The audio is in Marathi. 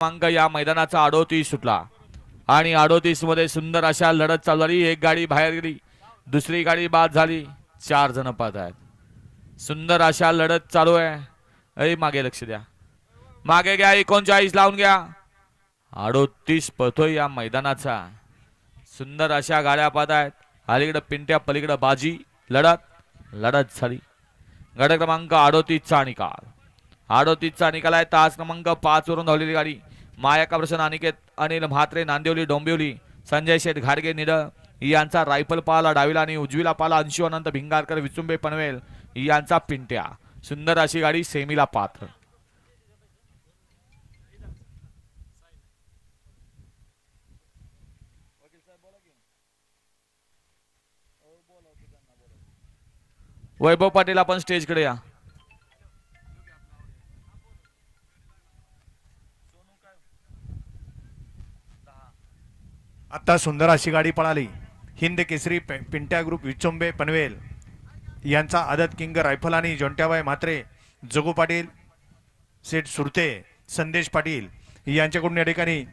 क्रमांक या मैदानाचा अडोतीस सुटला. आणि अडोतीसमध्ये सुंदर अशा लढत चालू झाली. एक गाडी बाहेर गेली दुसरी गाडी बाद झाली. चार जण पाहत आहेत. सुंदर अशा लढत चालू आहे. अरे मागे लक्ष द्या. मागे घ्या एकोणचाळीस लावून घ्या. अडोतीस पळतोय या मैदानाचा. सुंदर अशा गाड्या पाहत आहेत. अलीकडं पिंट्या पलीकडं बाजी. लढत लढत झाली. गड क्रमांक अडोतीसचा निकाल. अडोतीसचा निकाल आहे. तास क्रमांक पाच वरून धावलेली गाडी. माया प्रसन्न अनिकेत अनिल म्हात्रे नांदिवली डोंबिवली संजय शेठ घाडगे निडळ यांचा रायफल पाला डावीला आणि उजवीला पाला अंशी अनंत भिंगारकर विचुंबे पनवेल यांचा पिंट्या. सुंदर अशी गाडी सेमीला पात्र. वैभव पाटील आपण स्टेजकडे या. आता सुंदर अशी गाडी पळाली. हिंद केसरी पे- पिंट्या ग्रुप विचुंबे पनवेल. यांचा आदत किंग रायफल आणि जोंट्याबाई म्हात्रे जगू पाटील सेठ सुरते संदेश पाटील यांच्याकडून या ठिकाणी